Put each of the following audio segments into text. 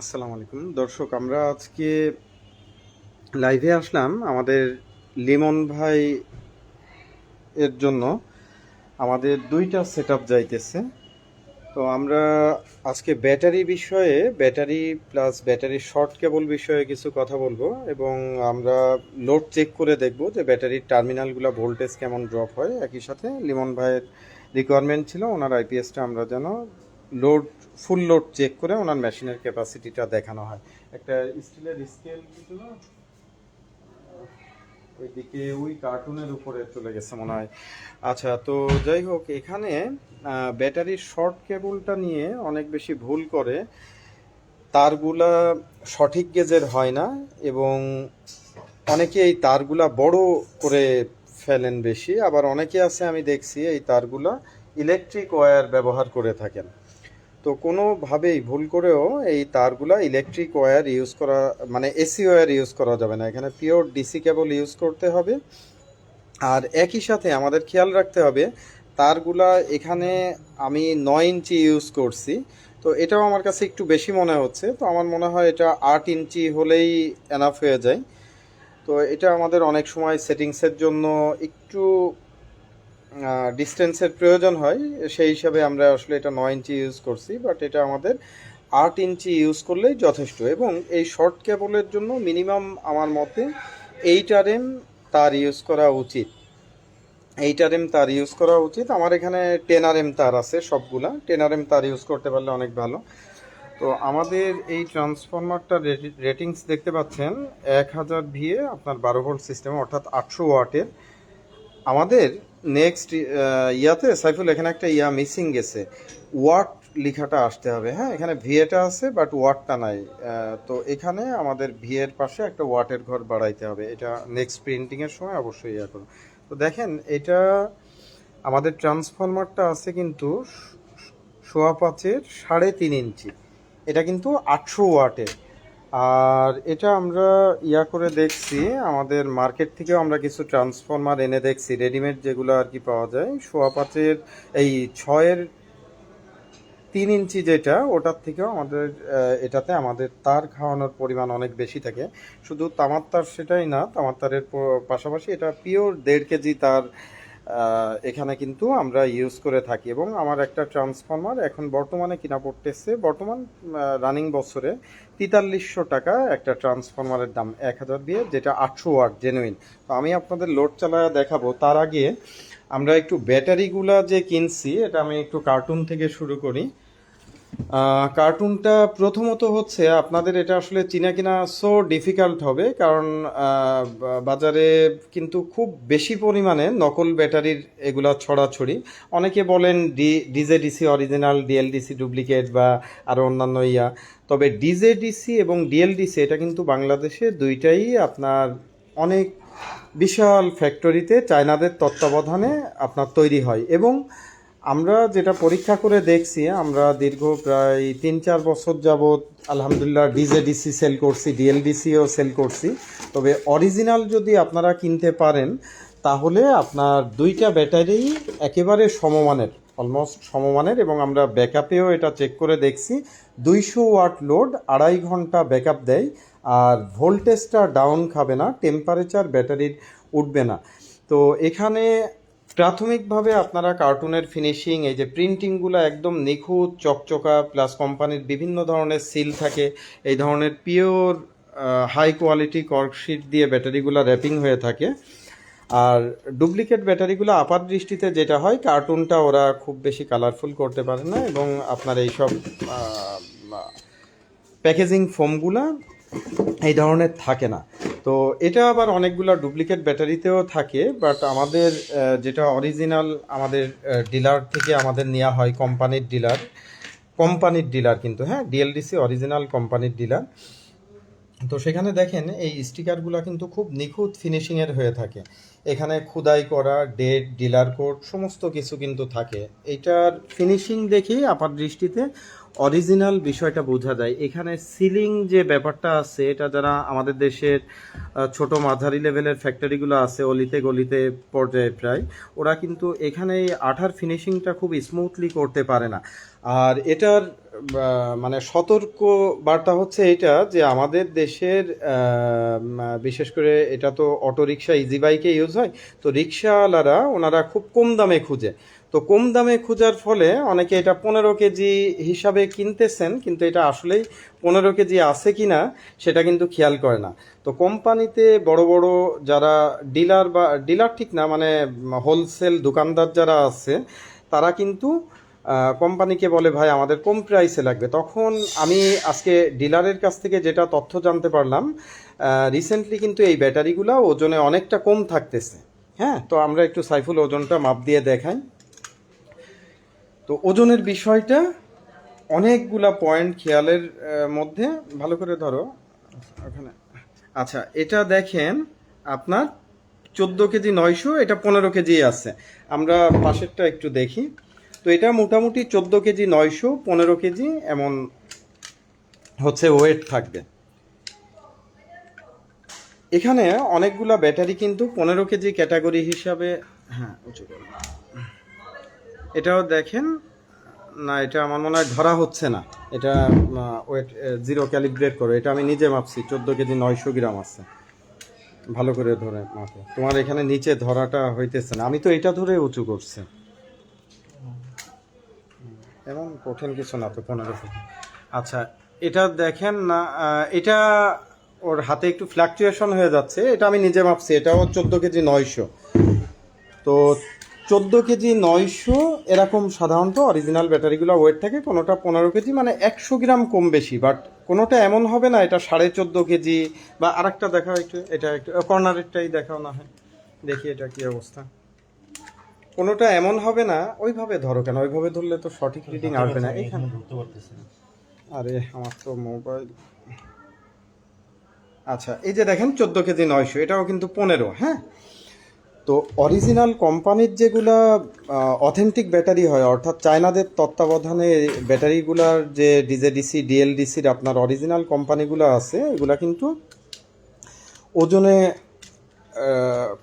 আসসালামু আলাইকুম। দর্শক, আমরা আজকে লাইভে আসলাম আমাদের লিমন ভাই এর জন্য। আমাদের দুইটা সেট যাইতেছে। তো আমরা আজকে ব্যাটারি বিষয়ে battery plus battery short cable বিষয়ে কিছু কথা বলব এবং আমরা লোড চেক করে দেখব যে ব্যাটারির টার্মিনালগুলো ভোল্টেজ কেমন ড্রপ হয়। একই সাথে লিমন ভাইয়ের রিকোয়ারমেন্ট ছিল, ওনার আইপিএসটা আমরা যেন লোড ফুল লোড চেক করে ওনার মেশিনের ক্যাপাসিটিটা দেখানো হয়। একটা স্টিলের স্কেল ছিল ওইদিকে ওই কার্টুনের উপরে চলে গেছে মনে হয়। আচ্ছা তো যাই হোক, এখানে ব্যাটারির শর্ট কেবলটা নিয়ে অনেক বেশি ভুল করে। তারগুলা সঠিক গেজের হয় না এবং অনেকে এই তারগুলা বড় করে ফেলেন বেশি। আবার অনেকে আছে, আমি দেখছি, এই তারগুলা ইলেকট্রিক ওয়্যার ব্যবহার করে থাকেন। তো কোনোভাবেই ভুল করেও এই তারগুলা ইলেকট্রিক ওয়্যার ইউজ করা মানে এসি ওয়্যার ইউজ করা যাবে না। এখানে পিওর ডিসি কেবল ইউজ করতে হবে। আর একই সাথে আমাদের খেয়াল রাখতে হবে, তারগুলা এখানে আমি নয় ইঞ্চি ইউজ করছি। তো এটাও আমার কাছে একটু বেশি মনে হচ্ছে। তো আমার মনে হয় এটা আট ইঞ্চি হলেই এনাফ হয়ে যায়। তো এটা আমাদের অনেক সময় সেটিংসের জন্য একটু ডিস্টেন্সের প্রয়োজন হয়, সেই হিসাবে আমরা আসলে এটা নয় ইঞ্চি ইউজ করছি বাট এটা আমাদের আট ইঞ্চি ইউজ করলেই যথেষ্ট। এবং এই শর্ট কেবলের জন্য মিনিমাম আমার মতে এইট আর এম তার ইউজ করা উচিত। এইট আর এম তার ইউজ করা উচিত। আমার এখানে টেন আর এম তার আছে সবগুলা। টেন আর এম তার ইউজ করতে পারলে অনেক ভালো। তো আমাদের এই ট্রান্সফরমারটা রেটিংস দেখতে পাচ্ছেন, এক হাজার ভিএ আপনার বারো ভোল্ট সিস্টেম অর্থাৎ আটশো ওয়াটের। আমাদের নেক্সট ইয়াতে সাইফুল, এখানে একটা ইয়া মিসিং গেছে। ওয়াট লেখাটা আসতে হবে। হ্যাঁ এখানে ভিএটা আছে বাট ওয়াটটা নাই। তো এখানে আমাদের ভিএর পাশে একটা ওয়াটের ঘর বাড়াইতে হবে। এটা নেক্সট প্রিন্টিংয়ের সময় অবশ্যই ইয়া করুন তো দেখেন, এটা আমাদের ট্রান্সফরমারটা আছে কিন্তু সোয়া পাঁচের সাড়ে তিন ইঞ্চি। এটা কিন্তু আটশো ওয়াটের। আর এটা আমরা ইয়া করে দেখছি, আমাদের মার্কেট থেকেও আমরা কিছু ট্রান্সফরমার এনে দেখছি, রেডিমেড যেগুলো আর কি পাওয়া যায়। সোয়া পাঁচের, এই ছয়ের তিন ইঞ্চি যেটা, ওটার থেকেও আমাদের এটাতে আমাদের তার খাওয়ানোর পরিমাণ অনেক বেশি থাকে। শুধু তামার তার সেটাই না তামার তারের পাশাপাশি এটা পিওর দেড় কেজি তার এখানে কিন্তু আমরা ইউজ করে থাকি এবং আমার একটা ট্রান্সফর্মার এখন বর্তমানে কিনা পড়তেছে। বর্তমান রানিং বছরে তেতাল্লিশশো টাকা একটা ট্রান্সফর্মারের দাম, এক হাজার দিয়ে, যেটা আটশো ওয়াট জেনুইন তো আমি আপনাদের লোড চালায়া দেখাবো। তার আগে আমরা একটু ব্যাটারিগুলা যে কিনছি, এটা আমি একটু কার্টুন থেকে শুরু করি। কার্টুনটা প্রথমত হচ্ছে আপনাদের এটা আসলে চিনা কিনা সো ডিফিকাল্ট হবে, কারণ বাজারে কিন্তু খুব বেশি পরিমাণে নকল ব্যাটারির এগুলা ছড়াছড়ি। অনেকে বলেন D DJDC original DLDC duplicate বা আরও অন্যান্য ইয়া। তবে ডিজেডিসি এবং ডিএলডিসি এটা কিন্তু বাংলাদেশে দুইটাই আপনার অনেক বিশাল ফ্যাক্টরিতে চায়নাদের তত্ত্বাবধানে আপনার তৈরি হয়। এবং আমরা যেটা পরীক্ষা করে দেখছি, আমরা দীর্ঘ প্রায় তিন চার বছর যাবৎ আলহামদুলিল্লাহ ডিজেডিসি সেল করছি, ডিএলডিসিও সেল করছি। তবে অরিজিনাল যদি আপনারা কিনতে পারেন, তাহলে আপনার দুইটা ব্যাটারি একেবারে সমমানের অলমোস্ট সমমানের এবং আমরা ব্যাকআপেও এটা চেক করে দেখছি। দুইশো ওয়াট লোড, আড়াই ঘণ্টা ব্যাকআপ দেয় আর ভোল্টেজটা ডাউন খাবে না টেম্পারেচার ব্যাটারির উঠবে না। তো এখানে প্রাথমিকভাবে আপনারা কার্টুনের ফিনিশিং এই যে প্রিন্টিংগুলো একদম নিখুঁত, চকচকা প্লাস কোম্পানির বিভিন্ন ধরনের সিল থাকে, এই ধরনের পিওর হাই কোয়ালিটি কর্কশিট দিয়ে ব্যাটারিগুলো র্যাপিং হয়ে থাকে। আর ডুপ্লিকেট ব্যাটারিগুলো আপাত দৃষ্টিতে যেটা হয় কার্টুনটা ওরা খুব বেশি কালারফুল করতে পারে না এবং আপনার এইসব প্যাকেজিং ফোমগুলা এই ধরনের থাকে না। তো এটা আবার অনেকগুলো ডুপ্লিকেট ব্যাটারিতেও থাকে বাট আমাদের যেটা অরিজিনাল আমাদের ডিলার থেকে আমাদের নেওয়া হয় কোম্পানির ডিলার কোম্পানির ডিলার কিন্তু হ্যাঁ ডিএলডিসি অরিজিনাল কোম্পানির ডিলার তো সেখানে দেখেন, এই স্টিকারগুলো কিন্তু খুব নিখুঁত ফিনিশিংয়ের হয়ে থাকে। এখানে খুদাই করা ডেট ডিলার কোড সমস্ত কিছু কিন্তু থাকে। এটার ফিনিশিং দেখেই আপার দৃষ্টিতে। অরিজিনাল বিষয়টা বোঝা যায়। এখানে সিলিং যে ব্যাপারটা আছে, এটা যারা আমাদের দেশের ছোট মাঝারি লেভেলের ফ্যাক্টরিগুলো আছে, অলিতে গলিতে পর্যায়ে প্রায়, ওরা কিন্তু এখানে আঠার ফিনিশিংটা খুব স্মুথলি করতে পারে না। আর এটার মানে সতর্ক বার্তা হচ্ছে এটা যে আমাদের দেশের বিশেষ করে এটা তো অটো রিক্সা ইজি বাইকে ইউজ হয়, তো রিক্সাওয়ালারা ওনারা খুব কম দামে খুঁজে। তো কম দামে খোঁজার ফলে অনেকে এটা পনেরো কেজি হিসাবে কিনতেছেন, কিন্তু এটা আসলেই পনেরো কেজি আছে কি না সেটা কিন্তু খেয়াল করে না। তো কোম্পানিতে বড় বড় যারা ডিলার বা, ডিলার ঠিক না মানে হোলসেল দোকানদার যারা আছে, তারা কিন্তু কোম্পানিকে বলে, ভাই, আমাদের কম প্রাইসে লাগবে। তখন আমি আজকে ডিলারের কাছ থেকে যেটা তথ্য জানতে পারলাম রিসেন্টলি কিন্তু এই ব্যাটারিগুলো ওজনে অনেকটা কম থাকতেছে। হ্যাঁ তো আমরা একটু সাইফুল ওজনটা মাপ দিয়ে দেখাই। তো ওজনের বিষয়টা অনেকগুলা পয়েন্ট খেয়ালের মধ্যে, ভালো করে ধরো। ওখানে। আচ্ছা এটা দেখেন আপনার চোদ্দ কেজি নয়শো, এটা পনেরো কেজি আছে। আমরা পাশেরটা একটু দেখি। তো এটা মোটামুটি চোদ্দ কেজি নয়শো, পনেরো কেজি এমন হচ্ছে ওয়েট থাকবে। এখানে অনেকগুলা ব্যাটারি কিন্তু পনেরো কেজি ক্যাটাগরি হিসাবে হ্যাঁ উঁচু। এটাও দেখেন। না, এটা আমার মনে হয় ধরা হচ্ছে না। এটা ওয়েট জিরো ক্যালিব্রেট করো। এটা আমি নিজে মাপছি। চোদ্দ কেজি নয়শো গ্রাম আছে। ভালো করে ধরে মাপো। তোমার এখানে নিচে ধরাটা হইতেছে না। আমি তো এটা ধরে উঁচু করছি। এমন কঠিন কিছু না তো পনেরো আচ্ছা এটা দেখেন না এটা ওর হাতে একটু ফ্ল্যাকচুয়েশন হয়ে যাচ্ছে। এটা আমি নিজে মাপছি। এটাও চোদ্দ কেজি নয়শো। তো চোদ্দ কেজি নয়শো এরকম সাধারণত অরিজিনাল ব্যাটারিগুলো ওয়েট থাকে কোনোটা পনেরো কেজি মানে একশো গ্রাম কম বেশি বাট কোনোটা এমন হবে না এটা সাড়ে চোদ্দ কেজি বা আরেকটা দেখাও একটু এটা একটু কর্নারেরটাই দেখাও না হয় দেখি এটা কি অবস্থা। কোনোটা এমন হবে না ওইভাবে ধরো কেন ওইভাবে ধরলে তো সঠিক রিডিং আসবে না এখানে। আরে আমার তো মোবাইল আচ্ছা এই যে দেখেন চোদ্দ কেজি নয়শো এটাও কিন্তু পনেরো হ্যাঁ? তো অরিজিনাল কোম্পানির যেগুলা অথেন্টিক ব্যাটারি হয়, অর্থাৎ চায়নাদের তত্ত্বাবধানে ব্যাটারিগুলার যে ডিজেডিসি, ডিএলডিসির আপনার অরিজিনাল কোম্পানিগুলো আছে, এগুলা কিন্তু ওজনে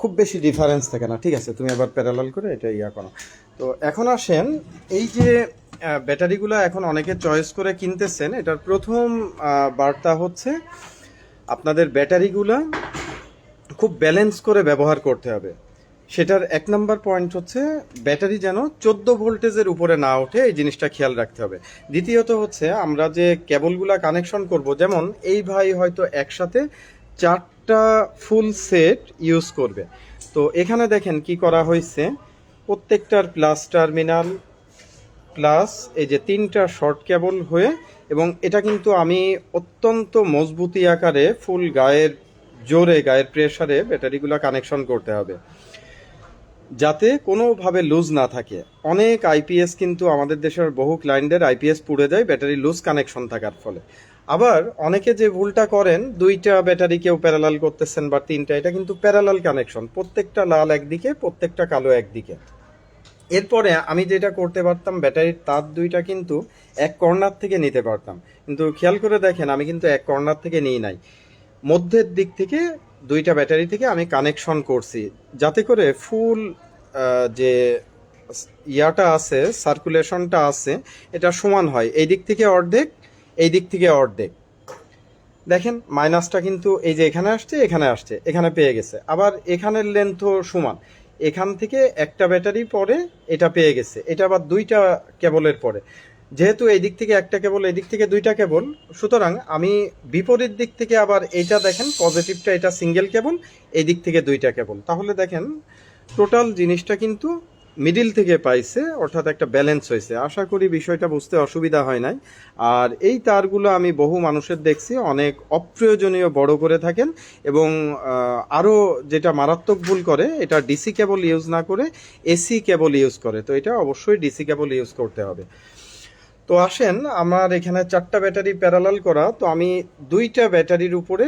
খুব বেশি ডিফারেন্স থাকে না। ঠিক আছে, তুমি এবার প্যারালাল করে এটা ইয়া করো। তো এখন আসেন, এই যে ব্যাটারিগুলো এখন অনেকে চয়েস করে কিনতেছেন, এটার প্রথম বার্তা হচ্ছে আপনাদের ব্যাটারিগুলা খুব ব্যালেন্স করে ব্যবহার করতে হবে। সেটার এক নম্বর পয়েন্ট হচ্ছে ব্যাটারি যেন চোদ্দ ভোল্টেজের উপরে না ওঠে, এই জিনিসটা খেয়াল রাখতে হবে। দ্বিতীয়ত হচ্ছে, আমরা যে কেবলগুলা কানেকশন করব, যেমন এই ভাই হয়তো একসাথে চারটা ফুল সেট ইউজ করবে। তো এখানে দেখেন কি করা হয়েছে, প্রত্যেকটার প্লাস টার্মিনাল প্লাস এই যে তিনটা শর্ট কেবল হয়ে, এবং এটা কিন্তু আমি অত্যন্ত মজবুতি আকারে ফুল গায়ের জোরে, গায়ের প্রেসারে ব্যাটারিগুলো কানেকশন করতে হবে। যাতে কোনোভাবে লুজ না থাকে। অনেক আইপিএস কিন্তু আমাদের দেশের বহু ক্লায়েন্টদের আইপিএস পুড়ে যায় ব্যাটারি লুজ কানেকশন থাকার ফলে। আবার অনেকে যে ভুলটা করেন, দুইটা ব্যাটারি কেউ প্যারালাল করতেছেন বা তিনটা, এটা কিন্তু প্যারালাল কানেকশন প্রত্যেকটা লাল একদিকে, প্রত্যেকটা কালো একদিকে। এরপরে আমি যেটা করতে পারতাম ব্যাটারির তার দুইটা কিন্তু এক কর্নার থেকে নিতে পারতাম। কিন্তু খেয়াল করে দেখেন, আমি কিন্তু এক কর্নার থেকে নিই নাই। মধ্যের দিক থেকে দুইটা ব্যাটারি থেকে আমি কানেকশন করছি। যাতে করে ফুল যে ইয়াটা আছে সার্কুলেশনটা আছে, এটা সমান হয়। এই দিক থেকে অর্ধেক, এই দিক থেকে অর্ধেক। দেখেন মাইনাসটা কিন্তু এই যে এখানে আসছে এখানে আসছে, এখানে পেয়ে গেছে। আবার এখানের লেন্থও সমান। এখান থেকে একটা ব্যাটারি পরে এটা পেয়ে গেছে। এটা আবার দুইটা কেবলের পরে। যেহেতু এই দিক থেকে একটা কেবল, এই দিক থেকে দুইটা কেবল, সুতরাং আমি বিপরীত দিক থেকে আবার এইটা দেখেন পজিটিভটা এটা সিঙ্গেল কেবল, এই দিক থেকে দুইটা কেবল। তাহলে দেখেন টোটাল জিনিসটা কিন্তু মিডিল থেকে পাইছে, অর্থাৎ একটা ব্যালেন্স হয়েছে। আশা করি বিষয়টা বুঝতে অসুবিধা হয় নাই। আর এই তারগুলো আমি বহু মানুষের দেখছি, অনেক অপ্রয়োজনীয় বড় করে থাকেন এবং আরও যেটা মারাত্মক ভুল করে, এটা ডিসি কেবল ইউজ না করে এসি কেবল ইউজ করে। তো এটা অবশ্যই ডিসি কেবল ইউজ করতে হবে। তো আসেন, আমার এখানে চারটা ব্যাটারি প্যারালাল করা। তো আমি দুইটা ব্যাটারির উপরে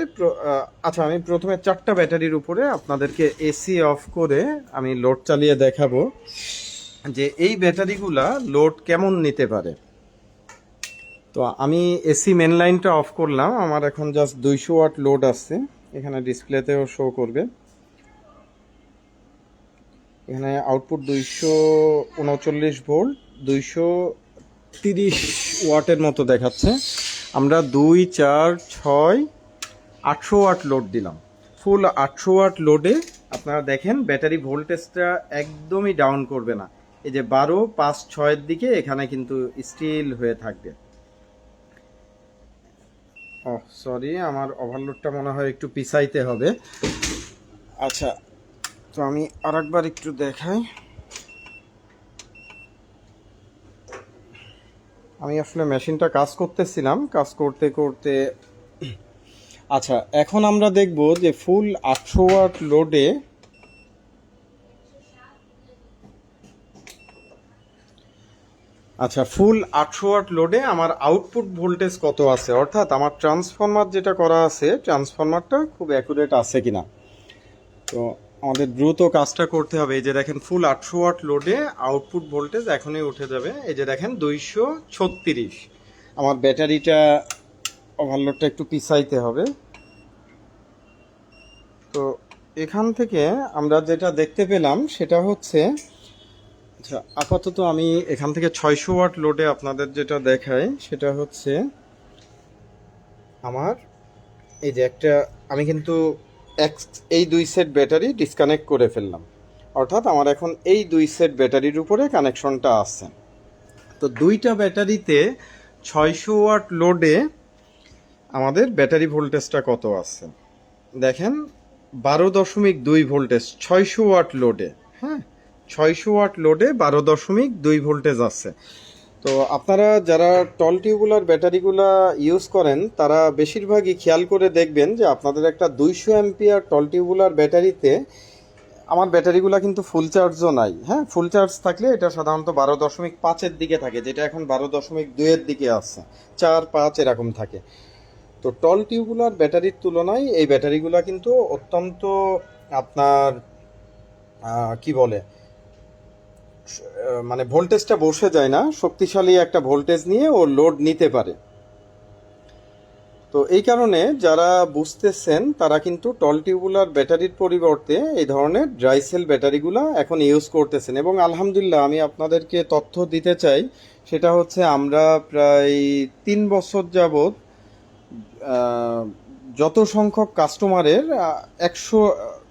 আচ্ছা আমি প্রথমে চারটা ব্যাটারির উপরে আপনাদেরকে এসি অফ করে আমি লোড চালিয়ে দেখাবো যে এই ব্যাটারিগুলা লোড কেমন নিতে পারে। তো আমি এসি মেন লাইনটা অফ করলাম। আমার এখন জাস্ট দুইশো ওয়াট লোড আসছে। এখানে ডিসপ্লেতেও শো করবে। এখানে আউটপুট দুইশো উনচল্লিশ ভোল্ট দুইশো তিরিশ ওয়াটের মতো দেখাচ্ছে। আমরা দুই, চার, ছয়, আটশো ওয়াট লোড দিলাম। ফুল আটশো ওয়াট লোডে আপনারা দেখেন ব্যাটারি ভোল্টেজটা একদমই ডাউন করবে না। এই যে বারো, পাঁচ, ছয়ের দিকে এখানে কিন্তু স্টিল হয়ে থাকবে। ও সরি আমার ওভারলোডটা মনে হয় একটু পিছাইতে হবে। আচ্ছা তো আমি আরেকবার একটু দেখাই। আমি আসলে মেশিনটা কাজ করতেছিলাম, কাজ করতে করতে আচ্ছা এখন আমরা দেখব যে ফুল আটশো ওয়াট লোডে আচ্ছা ফুল আটশো ওয়াট লোডে আমার আউটপুট ভোল্টেজ কত আছে? অর্থাৎ আমার ট্রান্সফরমার যেটা করা আছে, ট্রান্সফরমারটা খুব অ্যাকুরেট আছে কিনা? তো আমাদের দ্রুত কাজটা করতে হবে। এই যে দেখেন ফুল আটশো ওয়াট লোডে আউটপুট ভোল্টেজ এখনই উঠে যাবে। এই যে দেখেন দুইশো ছত্রিশ। আমার ব্যাটারিটা ওভারলোডটা একটু পিছাইতে হবে। তো এখান থেকে আমরা যেটা দেখতে পেলাম, সেটা হচ্ছে আচ্ছা আপাতত আমি এখান থেকে ছয়শো ওয়াট লোডে আপনাদের যেটা দেখাই, সেটা হচ্ছে, আমার, এই যে একটা, আমি কিন্তু এক, এই দুই সেট ব্যাটারি ডিসকানেক্ট করে ফেললাম। অর্থাৎ আমার এখন এই দুই সেট ব্যাটারির উপরে কানেকশনটা আছে। তো দুইটা ব্যাটারিতে ছয়শো ওয়াট লোডে আমাদের ব্যাটারি ভোল্টেজটা কত আছে? দেখেন, বারো দশমিক দুই ভোল্টেজ, ছয়শো ওয়াট লোডে হ্যাঁ? ছয়শো ওয়াট লোডে বারো দশমিক দুই ভোল্টেজ আছে। তো আপনারা যারা টল টিউবুলার ব্যাটারিগুলা ইউজ করেন, তারা বেশিরভাগই খেয়াল করে দেখবেন যে আপনাদের একটা দুইশো অ্যাম্পিয়ার টল টিউবুলার ব্যাটারিতে আমার ব্যাটারিগুলো কিন্তু ফুল চার্জও নাই। হ্যাঁ ফুল চার্জ থাকলে এটা সাধারণত বারো দশমিক পাঁচের দিকে থাকে, যেটা এখন বারো দশমিক দুইয়ের দিকে আছে। চার, পাঁচ এরকম থাকে। তো টল টিউবুলার ব্যাটারির তুলনায় এই ব্যাটারিগুলা কিন্তু অত্যন্ত আপনার কি বলে মানে ভোল্টেজটা বসে যায় না, শক্তিশালী একটা ভোল্টেজ নিয়ে ও লোড নিতে পারে। তো এই কারণে যারা বুঝতেছেন, তারা কিন্তু টল টিউবুলার ব্যাটারির পরিবর্তে এই ধরনের ড্রাই সেল ব্যাটারিগুলো এখন ইউজ করতেছেন। এবং আলহামদুলিল্লাহ আমি আপনাদেরকে তথ্য দিতে চাই, সেটা হচ্ছে আমরা প্রায় তিন বছর যাবৎ যত সংখ্যক কাস্টমারের একশো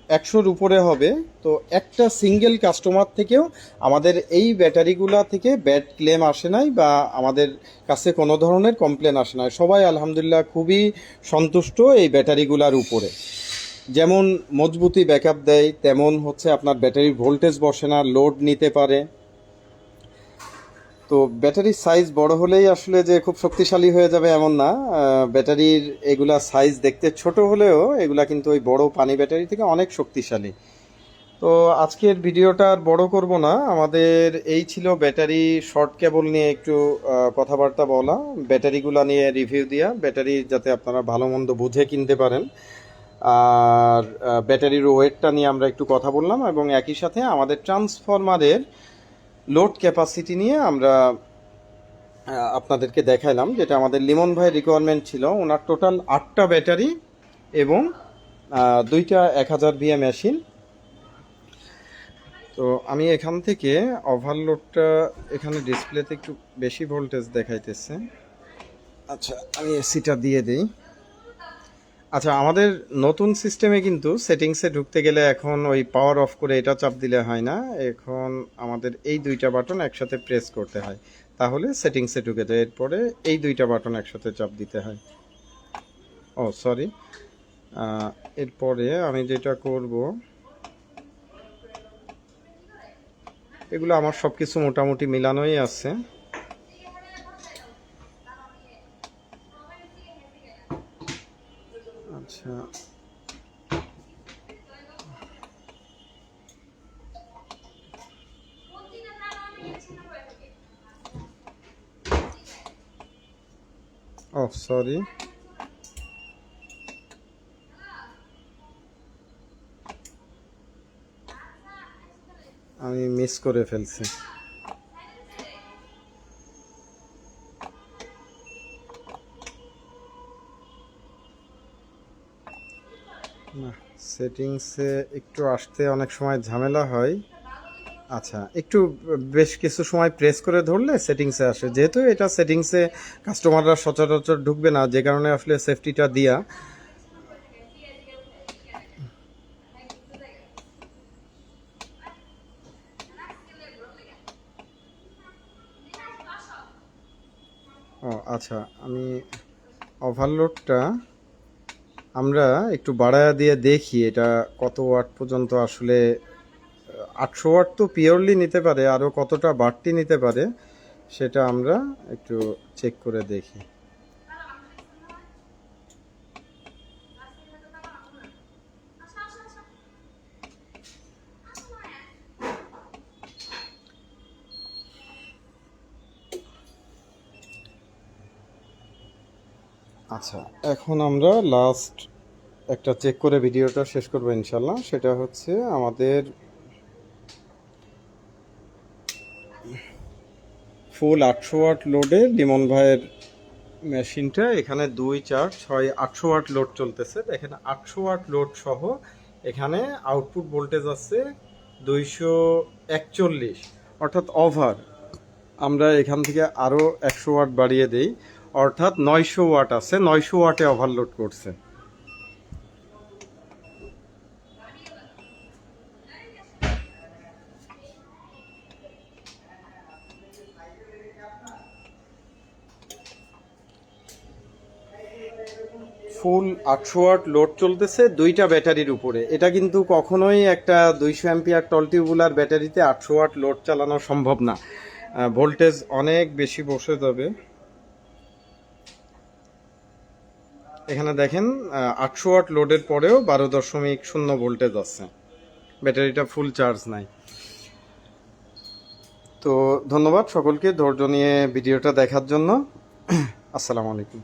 একশোর উপরে হবে। তো একটা সিঙ্গেল কাস্টমার থেকেও আমাদের এই ব্যাটারিগুলা থেকে ব্যাড ক্লেম আসে নাই বা আমাদের কাছে কোনো ধরনের কমপ্লেন আসে নাই। সবাই আলহামদুলিল্লাহ খুবই সন্তুষ্ট এই ব্যাটারিগুলার উপরে। যেমন মজবুতি ব্যাকআপ দেয়, তেমন হচ্ছে আপনার ব্যাটারির ভোল্টেজ বসে না লোড নিতে পারে। তো ব্যাটারির সাইজ বড় হলেই আসলে যে খুব শক্তিশালী হয়ে যাবে এমন না। ব্যাটারির এগুলা সাইজ দেখতে ছোট হলেও এগুলা কিন্তু ওই বড় পানি ব্যাটারি থেকে অনেক শক্তিশালী। তো আজকের ভিডিওটা আর বড় করব না। আমাদের এই ছিল ব্যাটারি শর্ট কেবল নিয়ে একটু কথাবার্তা বলা। ব্যাটারিগুলা নিয়ে রিভিউ দেওয়া ব্যাটারি যাতে আপনারা ভালো মন্দ বুঝে কিনতে পারেন। আর ব্যাটারির ওয়েটটা নিয়ে আমরা একটু কথা বললাম এবং একই সাথে আমাদের ট্রান্সফরমারের লোড ক্যাপাসিটি নিয়ে আমরা আপনাদেরকে দেখাইলাম যেটা আমাদের লিমন ভাই রিকোয়ারমেন্ট ছিল। ওনার টোটাল আটটা ব্যাটারি এবং দুইটা এক হাজার বিএ মেশিন তো আমি এখান থেকে ওভারলোডটা এখানে ডিসপ্লেতে একটু বেশি ভোল্টেজ দেখাইতেছে। আচ্ছা আমি এসিটা দিয়ে দিই। আচ্ছা আমাদের নতুন সিস্টেমে কিন্তু সেটিংসে ঢুকতে গেলে এখন ওই পাওয়ার অফ করে এটা চাপ দিলে হয় না। এখন আমাদের এই দুইটা বাটন একসাথে প্রেস করতে হয়। তাহলে সেটিংসে ঢুকে যায়। এরপরে এই দুইটা বাটন একসাথে চাপ দিতে হয়। ও সরি এরপরে আমি যেটা করব, এগুলো আমার সব কিছু মোটামুটি মিলানোই আছে আচ্ছা ও সরি আমি মিস করে ফেলছি। না সেটিংসে একটু আসতে অনেক সময় ঝামেলা হয়। আচ্ছা একটু বেশ কিছু সময় প্রেস করে ধরলে সেটিংসে আসে। যেহেতু এটা সেটিংসে কাস্টমাররা সচরাচর ঢুকবে না, যে কারণে আসলে সেফটিটা দিয়া। ও আচ্ছা আমি ওভারলোডটা আমরা একটু বাড়ায়া দিয়ে দেখি এটা কত ওয়াট পর্যন্ত আসলে আটশো ওয়াট তো পিওরলি নিতে পারে আরও কতটা বাড়তি নিতে পারে, সেটা আমরা একটু চেক করে দেখি। আচ্ছা এখন আমরা লাস্ট একটা চেক করে ভিডিওটা শেষ করব ইনশাল্লাহ, সেটা হচ্ছে আমাদের ফুল আটশো ওয়াট লোডে লিমন ভাইয়ের মেশিনটা। এখানে দুই, চার, ছয়, আটশো ওয়াট লোড চলতেছে। দেখেন, আটশো ওয়াট লোড সহ এখানে আউটপুট ভোল্টেজ আছে দুইশো একচল্লিশ। অর্থাৎ ওভার। আমরা এখান থেকে আরও একশো ওয়াট বাড়িয়ে দেই। অর্থাৎ নয়শো ওয়াট আছে, নয়শো ওয়াটে ওভারলোড করছে। ফুল আটশো ওয়াট লোড চলতেছে দুইটা ব্যাটারির উপরে। এটা কিন্তু কখনোই একটা দুইশো অ্যাম্পিয়ার টল টিউবুলার ব্যাটারিতে আটশো ওয়াট লোড চালানো সম্ভব না। ভোল্টেজ অনেক বেশি বসে যাবে। এখানে দেখেন আটশো ওয়াট লোডের পরেও বারো দশমিক শূন্য ভোল্টেজ আছে। ব্যাটারিটা ফুল চার্জ নাই। তো ধন্যবাদ সকলকে ধৈর্য নিয়ে ভিডিওটা দেখার জন্য। আসসালামু আলাইকুম।